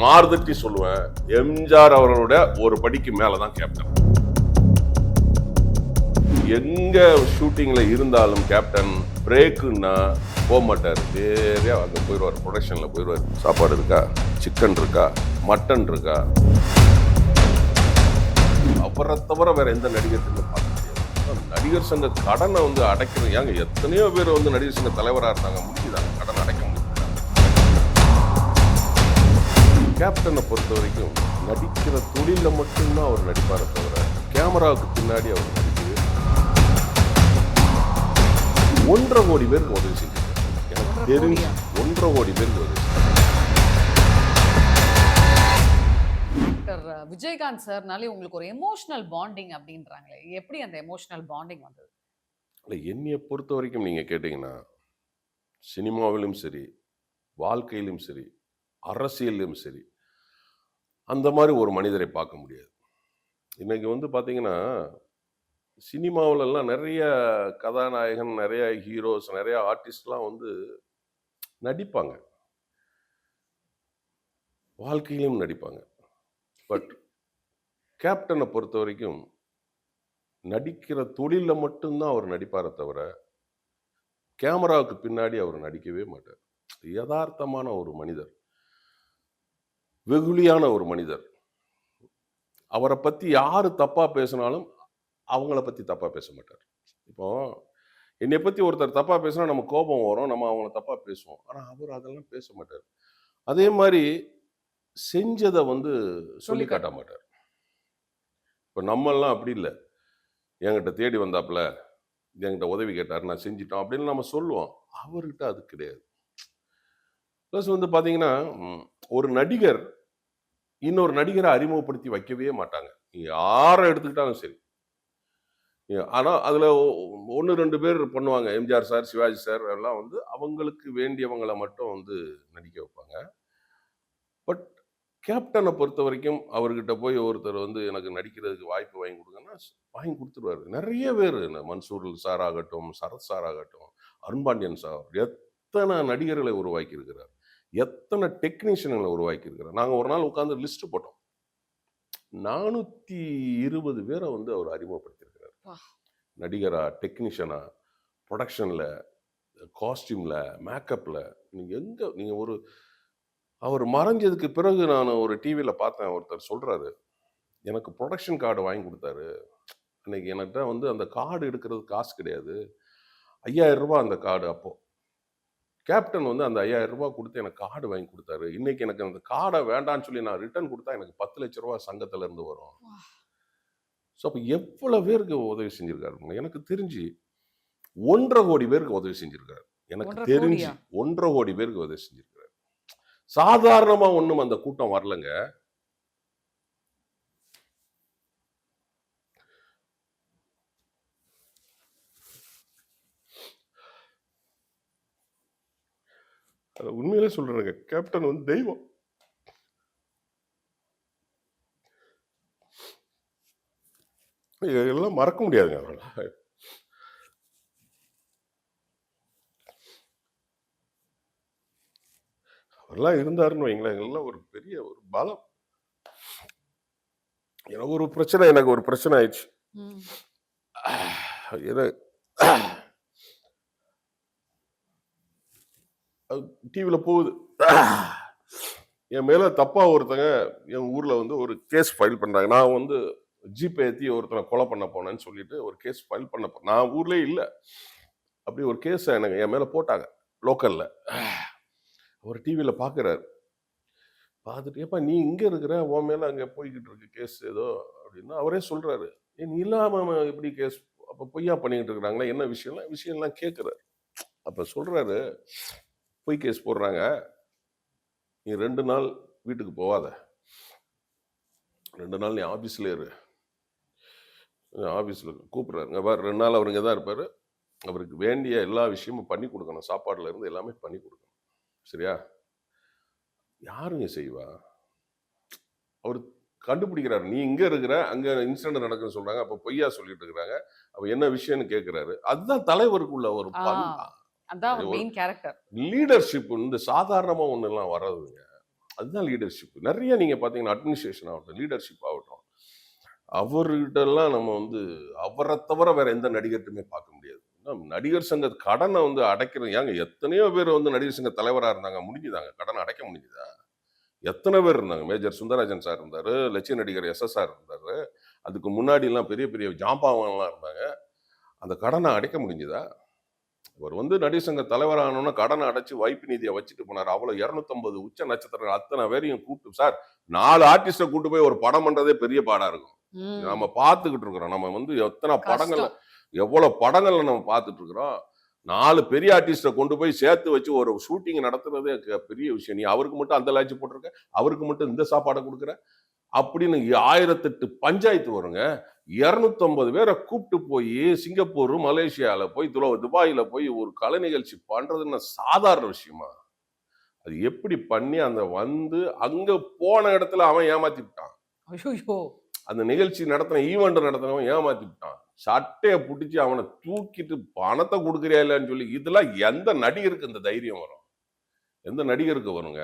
மாறுதட்டி சொல்லுவேன் எம்ஜிஆர் அவர்களுடைய ஒரு படிக்கு மேலதான் கேப்டன் எங்க ஷூட்டிங்ல இருந்தாலும் கேப்டன் பிரேக்குன்னா போக மாட்டார். நேரே அங்கே போயிடுவார் ப்ரொடக்ஷன்ல போயிடுவார். சாப்பாடு இருக்கா? சிக்கன் இருக்கா? மட்டன் இருக்கா? அவரை தவிர வேற எந்த நடிகர் பார்க்க முடியாது. நடிகர் சங்க கடனை வந்து அடைக்கிறது ஏங்க எத்தனையோ பேர் வந்து நடிகர் சங்க தலைவராக இருந்தாங்க. முடியுதாங்க கடன் அடைக்க கேப்டனை பொறுத்த வரைக்கும் நடிக்கிற தொழில மட்டும்தான் அவர் நடிப்பாரே தவிர கேமராவுக்கு பின்னாடி அவர் நடிக்கவே ஒன்றரை கோடி பேருக்கு உதவி செஞ்சிருக்காரு எனக்கு தெரிஞ்சு? ஒன்றரை கோடி பேருக்கு உதவி. டாக்டர் விஜயகாந்த் சார்னாலே உங்களுக்கு ஒரு எமோஷனல் பாண்டிங் அப்படின்றாங்களே எப்படி அந்த எமோஷனல் பாண்டிங் வந்தது இல்லை என்னைய பொறுத்த வரைக்கும் நீங்கள் கேட்டிங்கன்னா சினிமாவிலும் சரி வாழ்க்கையிலும் சரி அரசியல்லையும் சரி. அந்த மாதிரி ஒரு மனிதரை பார்க்க முடியாது. இன்றைக்கி வந்து பார்த்தீங்கன்னா சினிமாவிலலாம் நிறைய கதாநாயகன் நிறைய ஹீரோஸ் நிறைய ஆர்டிஸ்ட்லாம் வந்து நடிப்பாங்க. வாழ்க்கையிலும் நடிப்பாங்க. பட் கேப்டனை பொறுத்த வரைக்கும் நடிக்கிற தொழிலில் மட்டும்தான் அவர் நடிப்பாரே தவிர கேமராவுக்கு பின்னாடி அவர் நடிக்கவே மாட்டார். யதார்த்தமான ஒரு மனிதர். வெகுளியான ஒரு மனிதர். அவரை பற்றி யார் தப்பாக பேசினாலும் அவங்கள பற்றி தப்பாக பேச மாட்டார். இப்போ என்னை பற்றி ஒருத்தர் தப்பாக பேசினா நம்ம கோபம் வரும் நம்ம அவங்கள தப்பாக பேசுவோம். ஆனால் அவர் அதெல்லாம் பேச மாட்டார். அதே மாதிரி செஞ்சதை வந்து சொல்லி காட்ட மாட்டார். இப்போ நம்மெல்லாம் அப்படி இல்லை. என்கிட்ட தேடி வந்தாப்புல என்கிட்ட உதவி கேட்டார் நான் செஞ்சிட்டோம் அப்படின்னு நம்ம சொல்லுவோம். அவர்கிட்ட அது கிடையாது. ப்ளஸ் வந்து பார்த்தீங்கன்னா ஒரு நடிகர் இன்னொரு நடிகரை அறிமுகப்படுத்தி வைக்கவே மாட்டாங்க. நீங்க யாரை எடுத்துக்கிட்டாலும் சரி. ஆனால் அதில் ஒன்று ரெண்டு பேர் பண்ணுவாங்க. எம்ஜிஆர் சார் சிவாஜி சார் எல்லாம் வந்து அவங்களுக்கு வேண்டியவங்களை மட்டும் வந்து நடிக்க வைப்பாங்க. பட் கேப்டனை பொறுத்த வரைக்கும் அவர்கிட்ட போய் ஒருத்தர் வந்து எனக்கு நடிக்கிறதுக்கு வாய்ப்பு வாங்கி கொடுங்கன்னா வாங்கி கொடுத்துருவாரு. நிறைய பேர் மன்சூர் சார் ஆகட்டும் சரத் சார் ஆகட்டும் அருண்பாண்டியன் சார் எத்தனை நடிகர்களை உருவாக்கி இருக்கிறார் எத்தனை டெக்னீஷியன்களை உருவாக்கி இருக்கிறார்? நாங்கள் ஒரு நாள் உட்காந்து லிஸ்ட் போட்டோம். நானூற்றி இருபது பேரை வந்து அவர் அறிமுகப்படுத்தியிருக்கிறார். வா. நடிகரா டெக்னீஷியனா ப்ரொடக்ஷனில் காஸ்டியூமில் மேக்கப்பில் நீங்கள் எங்கே நீங்கள் ஒரு அவர் மறைஞ்சதுக்கு பிறகு நான் ஒரு டிவியில் பார்த்தேன். ஒருத்தர் சொல்கிறாரு எனக்கு ப்ரொடக்ஷன் கார்டு வாங்கி கொடுத்தாரு. அன்னைக்கு என்கிட்ட வந்து அந்த கார்டு எடுக்கிறது காசு கிடையாது. ஐயாயிரம் ரூபாய் அந்த கார்டு அப்போ. கேப்டன் வந்து அந்த ஐயாயிரம் ரூபாய் கொடுத்து எனக்கு கார்டு வாங்கி கொடுத்தாரு. இன்னைக்கு எனக்கு அந்த கார்டை வேண்டாம்னு சொல்லி நான் ரிட்டர்ன் கொடுத்தா எனக்கு பத்து லட்ச ரூபா சங்கத்துல இருந்து வரும். ஸோ அப்போ எவ்வளோ பேருக்கு உதவி செஞ்சிருக்காரு எனக்கு தெரிஞ்சு ஒன்றரை கோடி பேருக்கு உதவி செஞ்சிருக்காரு. எனக்கு தெரிஞ்சு? ஒன்றரை கோடி பேருக்கு உதவி செஞ்சிருக்காரு. சாதாரணமா ஒண்ணும் அந்த கூட்டம் வரலங்க. அத உண்மையிலே சொல்றேங்க கேப்டன் வந்து தெய்வம். இதெல்லாம் மறக்க முடியாதுங்க அவரால. அவரெல்லாம் இருந்தாருன்னு வைங்களேன். எல்லாம் ஒரு பெரிய ஒரு பலம். எனக்கு ஒரு பிரச்சனை எனக்கு ஒரு பிரச்சனை ஆயிடுச்சு. ம். டிவியில் போகுது. என் மேலே தப்பாக ஒருத்தங்க என் ஊரில் வந்து ஒரு கேஸ் ஃபைல் பண்ணுறாங்க நான் வந்து ஜிபே ஏற்றி ஒருத்தனை கொலை பண்ண போனேன்னு சொல்லிட்டு ஒரு கேஸ் ஃபைல் பண்ண போ நான் ஊர்லேயே இல்லை. அப்படி ஒரு கேஸை எனக்கு என் மேலே போட்டாங்க லோக்கலில் அவர் டிவியில் பார்க்குறாரு பார்த்துட்டு ஏப்பா நீ இங்கே இருக்கிற? உன் மேலே அங்கே போய்கிட்டு இருக்கு கேஸ் ஏதோ? அப்படின்னா அவரே சொல்கிறாரு ஏ நீ இல்லாமல் அவன் எப்படி கேஸ் அப்போ பொய்யா பண்ணிக்கிட்டு இருக்கிறாங்களே? என்ன விஷயம்லாம்? விஷயம்லாம் கேட்குறாரு அப்போ சொல்கிறாரு பொய் கேஸ் போடுறாங்க. நீ ரெண்டு நாள் வீட்டுக்கு போகாத. ரெண்டு நாள் நீ ஆஃபீஸில் இரு. ஆஃபீஸில் கூப்பிட்றாரு இங்க பாரு ரெண்டு நாள் அவர் இங்கே தான் இருப்பார். அவருக்கு வேண்டிய எல்லா விஷயமும் பண்ணி கொடுக்கணும். சாப்பாடுல இருந்து எல்லாமே பண்ணி கொடுக்கணும். சரியா? யாருங்க செய்வா? அவர் கண்டுபிடிக்கிறாரு. நீ இங்க இருக்கிற அங்க இன்சிடென்ட் நடக்குன்னு சொல்றாங்க. அப்ப பொய்யா சொல்லிட்டு இருக்கிறாங்க. அப்ப என்ன விஷயம்னு கேட்கிறாரு அதுதான் தலைவருக்குள்ள ஒரு அதான் மெயின் கேரக்டர் லீடர்ஷிப் வந்து சாதாரணமா ஒண்ணெல்லாம் வர்றதுங்க அதுதான் லீடர்ஷிப் நிறைய நீங்கள் பார்த்தீங்கன்னா அட்மினிஸ்ட்ரேஷன் ஆகட்டும் லீடர்ஷிப் ஆகட்டும் அவர்கிட்டலாம் நம்ம வந்து அவரை தவிர வேற எந்த நடிகர்ட்டுமே பார்க்க முடியாது. நடிகர் சங்க கடனை வந்து அடைக்கிறது ஏங்க எத்தனையோ பேர் வந்து நடிகர் சங்க தலைவராக இருந்தாங்க முடிஞ்சுதாங்க. கடனை அடைக்க முடிஞ்சுதா? எத்தனை பேர் இருந்தாங்க? மேஜர் சுந்தரராஜன் சார் இருந்தார் லட்சிய நடிகர் எஸ்எஸ்ஆர் இருந்தார் அதுக்கு முன்னாடிலாம் பெரிய பெரிய ஜாம்பாவன்லாம் இருந்தாங்க. அந்த கடனை அடைக்க முடிஞ்சுதா? அவர் வந்து நடிகர் சங்க தலைவரானோன்னா கடனை அடைச்சு வைப்பு நிதியை வச்சுட்டு போனார். அவ்வளோ இரநூத்தம்பது உச்ச நட்சத்திரங்கள் அத்தனை பேரையும் கூப்பிட்டு சார் நாலு ஆர்டிஸ்டை கூட்டு போய் ஒரு படம் பண்றதே பெரிய பாடா இருக்கும். நம்ம பார்த்துக்கிட்டு இருக்கிறோம். நம்ம வந்து எத்தனை படங்கள் கஷ்டம். எவ்வளவு படங்கள்ல நம்ம பார்த்துட்டு இருக்கிறோம். நாலு பெரிய ஆர்டிஸ்டை கொண்டு போய் சேர்த்து வச்சு ஒரு ஷூட்டிங் நடத்துறதே பெரிய விஷயம். நீ அவருக்கு மட்டும் அந்த லாட்சி போட்டிருக்க அவருக்கு மட்டும் இந்த சாப்பாடை கொடுக்குற அப்படின்னு ஆயிரத்தெட்டு பஞ்சாயத்து வருங்க. இரநூத்தம்பது பேரை கூப்பிட்டு போய் சிங்கப்பூர் மலேசியால போய் துலோ துபாயில போய் ஒரு கலை நிகழ்ச்சி பண்றதுன்னு சாதாரண விஷயமா? அது எப்படி பண்ணி அந்த வந்து அங்க போன இடத்துல அவன் ஏமாத்தி விட்டான்? ஐயோ அந்த நிகழ்ச்சி நடத்தின ஈவெண்ட் நடத்தினவன் ஏமாத்தி விட்டான். சட்டையை பிடிச்சி அவனை தூக்கிட்டு பணத்தை கொடுக்குறியா இல்லைன்னு சொல்லி இதெல்லாம் எந்த நடிகருக்கு இந்த தைரியம் வரும்? எந்த நடிகருக்கு வருங்க?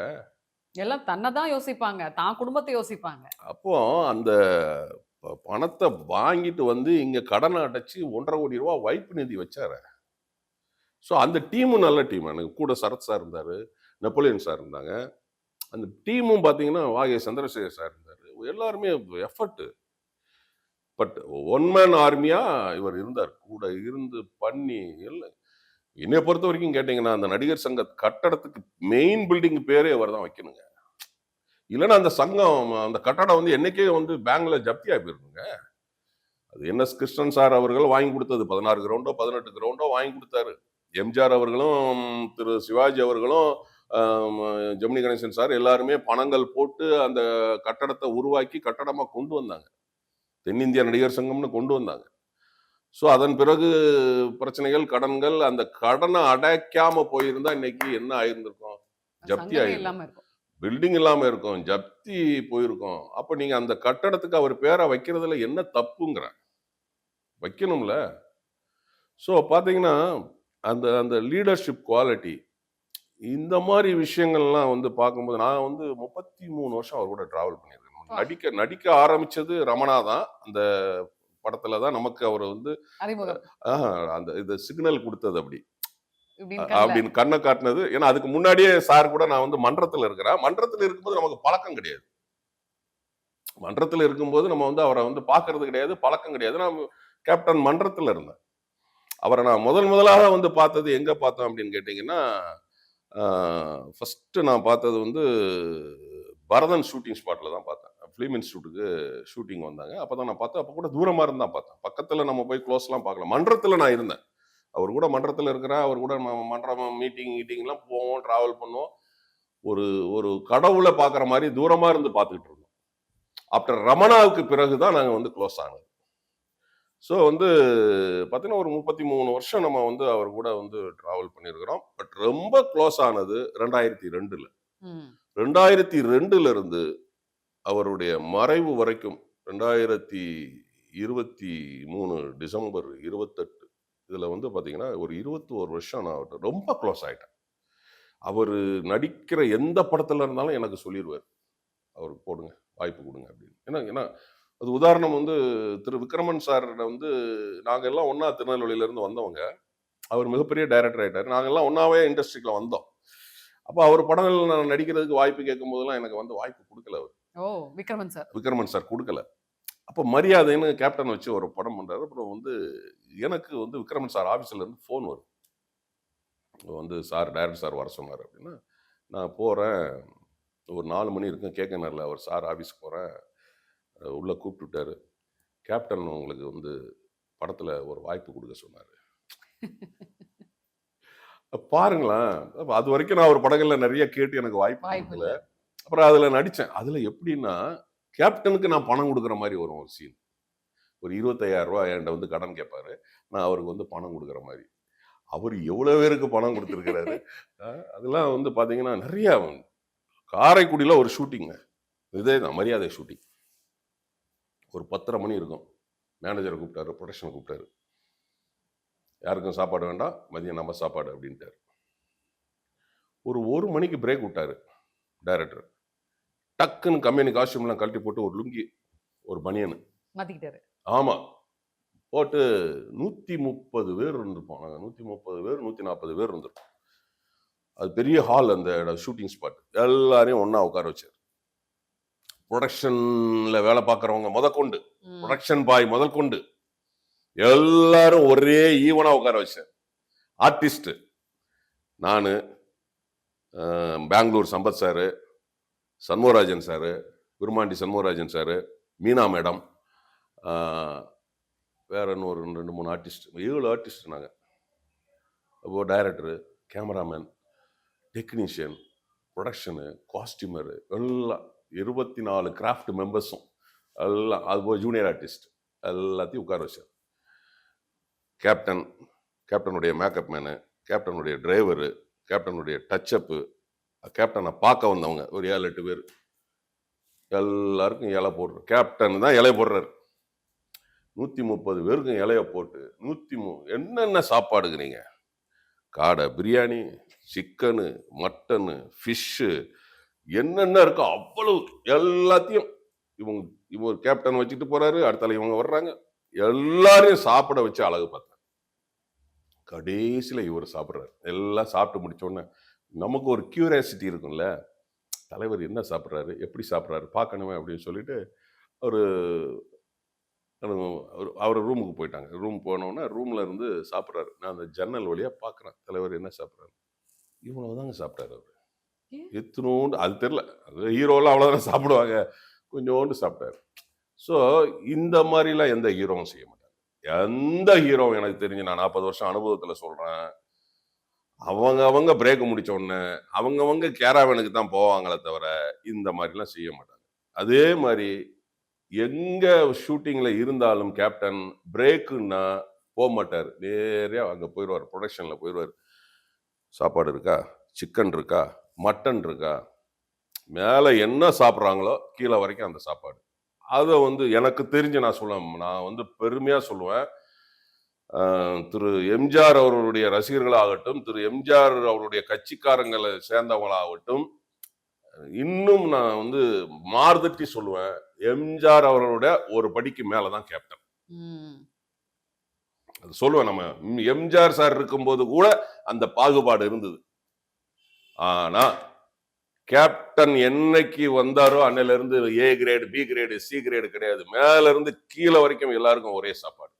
எல்லாம் தன்னை தான் யோசிப்பாங்க. தான் குடும்பத்தை யோசிப்பாங்க. அப்போ அந்த ப- பணத்தை வாங்கிட்டு வந்து இங்க கடனை அடைச்சி ஒன்றரை கோடி ரூபா வைப்பு நிதி வச்சாரு. ஸோ அந்த டீமும் நல்ல டீம். எனக்கு கூட சரத் சார் இருந்தார் நெப்போலியன் சார் இருந்தாங்க. அந்த டீமும் பார்த்தீங்கன்னா வாகே சந்திரசேகர் சார் இருந்தார். எல்லாருமே எஃபர்ட்டு பட் ஒன் மேன் ஆர்மியாக இவர் இருந்தார். கூட இருந்து பண்ணி இல்லை என்னை பொறுத்த வரைக்கும் கேட்டிங்கன்னா அந்த நடிகர் சங்க கட்டடத்துக்கு மெயின் பில்டிங் பேரே அவர் தான் வைக்கணுங்க. இல்லைன்னா அந்த சங்கம் அந்த கட்டடம் வந்து என்னைக்கே வந்து பேங்க்ல ஜப்தியாக போயிருக்குங்க அது என்எஸ் கிருஷ்ணன் சார் அவர்கள் வாங்கி கொடுத்தது. பதினாறு கிரவுண்டோ பதினெட்டு கிரவுண்டோ வாங்கி கொடுத்தாரு. எம்ஜிஆர் அவர்களும் திரு சிவாஜி அவர்களும் ஜெமினி கணேசன் சார் எல்லாருமே பணங்கள் போட்டு அந்த கட்டடத்தை உருவாக்கி கட்டடமாக கொண்டு வந்தாங்க. தென்னிந்திய நடிகர் சங்கம்னு கொண்டு வந்தாங்க. ஸோ அதன் பிறகு பிரச்சனைகள் கடன்கள் அந்த கடனை அடைக்காம போயிருந்தா இன்னைக்கு என்ன ஆயிருந்திருக்கும்? ஜப்தி ஆயிருக்கும். பில்டிங் இல்லாம இருக்கும். ஜப்தி போயிருக்கும். அப்ப நீங்க அந்த கட்டடத்துக்கு அவர் பேரை வைக்கிறதுல என்ன தப்புங்கிற? வைக்கணும்ல. ஸோ பாத்தீங்கன்னா அந்த அந்த லீடர்ஷிப் குவாலிட்டி இந்த மாதிரி விஷயங்கள்லாம் வந்து பார்க்கும்போது நான் வந்து முப்பத்தி மூணு வருஷம் அவர் கூட டிராவல் பண்ணியிருக்கேன். நடிக்க நடிக்க ஆரம்பிச்சது ரமணா தான். அந்த படத்துல தான் நமக்கு அவர் வந்து அந்த இது சிக்னல் கொடுத்தது அப்படி. அப்படின்னு கண்ணை காட்டினது. ஏன்னா அதுக்கு முன்னாடியே சார் கூட நான் வந்து மன்றத்துல இருக்கிறேன். மன்றத்துல இருக்கும்போது நமக்கு பழக்கம் கிடையாது. மன்றத்துல இருக்கும்போது நம்ம வந்து அவரை வந்து பார்க்கிறது கிடையாது பழக்கம் கிடையாது. நான் கேப்டன் மன்றத்துல இருந்தேன். அவரை நான் முதல் முதலாக வந்து பார்த்தது எங்க பார்த்தோம் அப்படின்னு கேட்டிங்கன்னா ஃபர்ஸ்ட் நான் பார்த்தது வந்து பரதன் ஷூட்டிங் ஸ்பாட்ல தான் பார்த்தேன். ஃபிலிம் இன்ஸ்டியூட்டுக்கு ஷூட்டிங் வந்தாங்க. அப்போ தான் நான் பார்த்தேன். அப்போ கூட தூரமாக இருந்தா பார்த்தேன். பக்கத்தில் நம்ம போய் க்ளோஸ்லாம் பார்க்கல. மன்றத்தில் நான் இருந்தேன். அவர் கூட மன்றத்தில் இருக்கிறேன் அவர் கூட ம- மன்றம் மீட்டிங் மீட்டிங்லாம் போவோம் ட்ராவல் பண்ணுவோம். ஒரு ஒரு கடவுளை பார்க்குற மாதிரி தூரமாக இருந்து பார்த்துக்கிட்டு இருந்தோம். ஆஃப்டர் ரமணாவுக்கு பிறகு தான் நாங்கள் வந்து க்ளோஸ் ஆனது. ஸோ வந்து பார்த்தீங்கன்னா ஒரு முப்பத்தி மூணு வருஷம் நம்ம வந்து அவர் கூட வந்து ட்ராவல் பண்ணியிருக்கிறோம். பட் ரொம்ப க்ளோஸ் ஆனது ரெண்டாயிரத்தி ரெண்டில். ரெண்டாயிரத்தி ரெண்டுல இருந்து அவருடைய மறைவு வரைக்கும் ரெண்டாயிரத்தி இருபத்தி மூணு டிசம்பர் இருபத்தெட்டு இதில் வந்து பார்த்திங்கன்னா ஒரு இருபத்தி ஒரு வருஷம் நான் அவர்கிட்ட ரொம்ப க்ளோஸ் ஆகிட்டேன் அவர் நடிக்கிற எந்த படத்தில் இருந்தாலும் எனக்கு சொல்லிடுவார் அவருக்கு போடுங்க வாய்ப்பு கொடுங்க அப்படின்னு. ஏன்னா ஏன்னா அது உதாரணம் வந்து திரு விக்ரமன் சார் வந்து நாங்கள் எல்லாம் ஒன்றா திருநெல்வேலியிலேருந்து வந்தவங்க. அவர் மிகப்பெரிய டைரக்டர் ஆகிட்டார் நாங்கள்லாம் எல்லாம் ஒன்னாவே வந்தோம். அப்போ அவர் படங்கள் நான் நடிக்கிறதுக்கு வாய்ப்பு கேட்கும் போதெல்லாம் எனக்கு வந்து வாய்ப்பு கொடுக்கல அவர். ஓ விக்ரமன் சார். விக்ரமன் சார் கொடுக்கல. அப்போ மரியாதைன்னு கேப்டன் வச்சு ஒரு படம் பண்றாரு. அப்புறம் வந்து எனக்கு வந்து விக்ரமன் சார் ஆஃபீஸில் இருந்து ஃபோன் வரும். வந்து சார் டைரக்டர் சார் வர சொன்னார் அப்படின்னா நான் போகிறேன் ஒரு நாலு மணி இருக்கும். கேட்க நேரில் அவர் சார் ஆஃபீஸ்க்கு போகிறேன் உள்ளே கூப்பிட்டுட்டாரு. கேப்டன் உங்களுக்கு வந்து படத்தில் ஒரு வாய்ப்பு கொடுக்க சொன்னார். பாருங்களேன். அது வரைக்கும் நான் ஒரு படங்கள்ல நிறைய கேட்டு எனக்கு வாய்ப்பு வாய்ப்பு இல்ல. அப்புறம் அதில் நடித்தேன் அதில் எப்படின்னா கேப்டனுக்கு நான் பணம் கொடுக்குற மாதிரி வரும் ஒரு சீன் ஒரு இருபத்தையாயிரரூவா என்கிட்ட வந்து கடன் கேட்பாரு நான் அவருக்கு வந்து பணம் கொடுக்குற மாதிரி. அவர் எவ்வளோ பேருக்கு பணம் கொடுத்துருக்கிறாரு? அதெல்லாம் வந்து பார்த்தீங்கன்னா நிறையா காரைக்குடியில் ஒரு ஷூட்டிங்க இதே தான் மரியாதை ஷூட்டிங் ஒரு பத்தரை மணி இருக்கும். மேனேஜரை கூப்பிட்டாரு ப்ரொடக்ஷனை கூப்பிட்டாரு. யாருக்கும் சாப்பாடு வேண்டாம் மதியம் நம்ம சாப்பாடு அப்படின்ட்டாரு. ஒரு ஒரு மணிக்கு பிரேக் விட்டாரு டைரக்டர் டக்குன்னு கம்பெனி காஸ்டியூம்லாம் கழட்டி போட்டு ஒரு லுங்கி ஒரு பனியனு. மாத்திக்கிட்டாரு. ஆமா. போட்டு நூத்தி முப்பது பேர் இருந்திருப்போம். நாங்கள் நூத்தி முப்பது பேர் நூத்தி நாற்பது பேர் இருந்திருப்போம். அது பெரிய ஹால் அந்த ஷூட்டிங் ஸ்பாட் எல்லாரையும் ஒண்ணா உட்கார வச்சார். ப்ரொடக்ஷன்ல வேலை பார்க்குறவங்க முதற்கொண்டு. ம். ப்ரொடக்ஷன் பாய் முதல் கொண்டு எல்லாரும் ஒரே ஈவனா உட்கார வச்சேன் ஆர்டிஸ்ட் நான் பெங்களூர் சம்பத் சாரு சண்முகராஜன் சாரு குருமாண்டி சண்முகராஜன் சாரு மீனா மேடம் வேற இன்னும் ஒரு ரெண்டு மூணு ஆர்டிஸ்ட் ஏழு ஆர்டிஸ்ட் நாங்கள் அப்போ director cameraman technician production costumer எல்லாம் இருபத்தி நாலு கிராஃப்ட் மெம்பர்ஸும் எல்லாம் அதுபோல் ஜூனியர் ஆர்டிஸ்ட் எல்லாத்தையும் உட்கார வச்சார். கேப்டன் கேப்டனுடைய மேக்கப் மேனு கேப்டனுடைய டிரைவரு கேப்டனுடைய டச்சப்பு கேப்டனை பார்க்க வந்தவங்க. ஒரு ஏழு எட்டு பேர். எல்லாருக்கும் இலை போடுறாரு கேப்டன் தான் இலைய போடுறாரு. நூற்றி முப்பது பேருக்கும் இலைய போட்டு நூற்றி மு என்னென்ன சாப்பாடுங்கிறீங்க காடை பிரியாணி சிக்கனு மட்டனு ஃபிஷ்ஷு என்னென்ன இருக்கோ அவ்வளவு எல்லாத்தையும் இவங்க இவங்க கேப்டன் வச்சுட்டு போகிறாரு அடுத்தால இவங்க வர்றாங்க. எல்லாரையும் சாப்பிட வச்சு அழகு பார்த்தேன் கடைசியில் இவர் சாப்பிட்றாரு. எல்லாம் சாப்பிட்டு முடிச்ச நமக்கு ஒரு கியூரியாசிட்டி இருக்கும்ல. தலைவர் என்ன சாப்பிட்றாரு எப்படி சாப்பிட்றாரு பார்க்கணுமே அப்படின்னு சொல்லிட்டு ஒரு அவர் ரூமுக்கு போயிட்டாங்க. ரூம் போனோடனே ரூம்ல இருந்து சாப்பிட்றாரு. நான் அந்த ஜன்னல் வழியா பார்க்குறேன் தலைவர் என்ன சாப்பிட்றாரு. இவ்வளவு தாங்க சாப்பிட்டாரு அவர்? எத்தனோண்டு அது தெரில அது ஹீரோலாம் அவ்வளோதானே சாப்பிடுவாங்க. கொஞ்சோண்டு சாப்பிட்டாரு. ஸோ இந்த மாதிரிலாம் எந்த ஹீரோவும் செய்ய மாட்டாங்க எந்த ஹீரோவும் எனக்கு தெரிஞ்சு நான் நாற்பது வருஷம் அனுபவத்தில் சொல்கிறேன் அவங்க அவங்க பிரேக் முடிச்ச உடனே அவங்கவங்க கேராவனுக்கு தான் போவாங்களே தவிர இந்த மாதிரிலாம் செய்ய மாட்டாங்க. அதே மாதிரி எங்க ஷூட்டிங்ல இருந்தாலும் கேப்டன் பிரேக்குன்னா போக மாட்டார். நேரா அங்க போயிடுவார் ப்ரொடக்ஷன்ல போயிடுவார் சாப்பாடு இருக்கா? சிக்கன் இருக்கா? மட்டன் இருக்கா? மேலே என்ன சாப்பிட்றாங்களோ கீழே வரைக்கும் அந்த சாப்பாடு. அதை வந்து எனக்கு தெரிஞ்சு நான் சொல்லுவேன் நான் வந்து பெருமையாக சொல்லுவேன். திரு எம்ஜிஆர் அவர்களுடைய ரசிகர்களாகட்டும் திரு எம்ஜிஆர் அவருடைய கட்சிக்காரங்களை சேர்ந்தவங்களாகட்டும் இன்னும் நான் வந்து மார்தட்டி சொல்லுவேன் எம்ஜிஆர் அவர்களோட ஒரு படிக்கு மேலே தான் கேப்டன். அது சொல்லுவேன் நம்ம எம்ஜிஆர் சார் இருக்கும்போது கூட அந்த பாகுபாடு இருந்தது. ஆனா கேப்டன் என்னைக்கு வந்தாரோ அன்னையில இருந்து A grade B grade C grade கிடையாது. மேல இருந்து கீழே வரைக்கும் எல்லாருக்கும் ஒரே சாப்பாடு.